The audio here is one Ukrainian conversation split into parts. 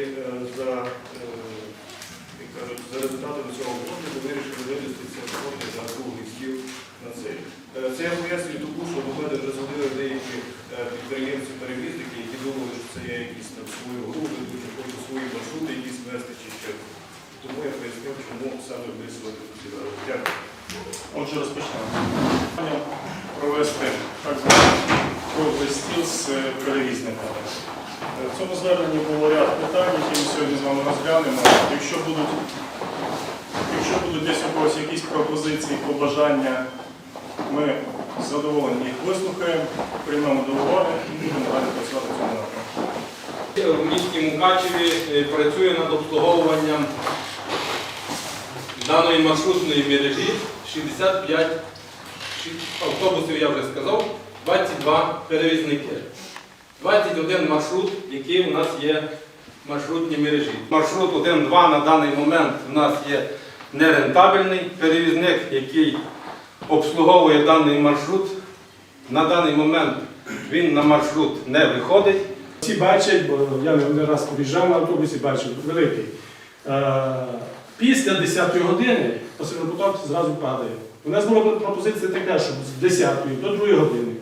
І за е, за результатом цього блоку вирішили вивести це роботи за другий стіл на цей. Е, це я пояснюю тому, що до мене вже згодили деякі підприємці-перевізники, які думали, що це я якісь там свою групу, дуже хочу свої маршрути, якісь вести чи ще. Тому я пояснив, чому саме висувати тут Дякую. Отже, розпочнемо. Провести так званий круглий стіл з перевізниками. В цьому зверненні було ряд питань, які ми сьогодні з вами розглянемо. Якщо будуть, якщо будуть десь у когось якісь пропозиції, побажання, ми з задоволенням їх вислухаємо, приймемо до уваги і будемо далі працювати в цьому в місті Мукачеві е, працює над обслуговуванням даної маршрутної мережі 65 автобусів, я вже сказав, 22 перевізники. 21 маршрут, який у нас є в маршрутній мережі. Маршрут 1-2 на даний момент у нас є нерентабельний перевізник, який обслуговує даний маршрут. На даний момент він на маршрут не виходить. Всі бачать, бо я не раз поїжджав на автобусі, бачив, великий. Е, Після 10 години пасажиропоток зразу падає. У нас була пропозиція така, щоб з 10 до 2 години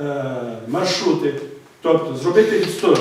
е, маршрути, тобто зробити відстой.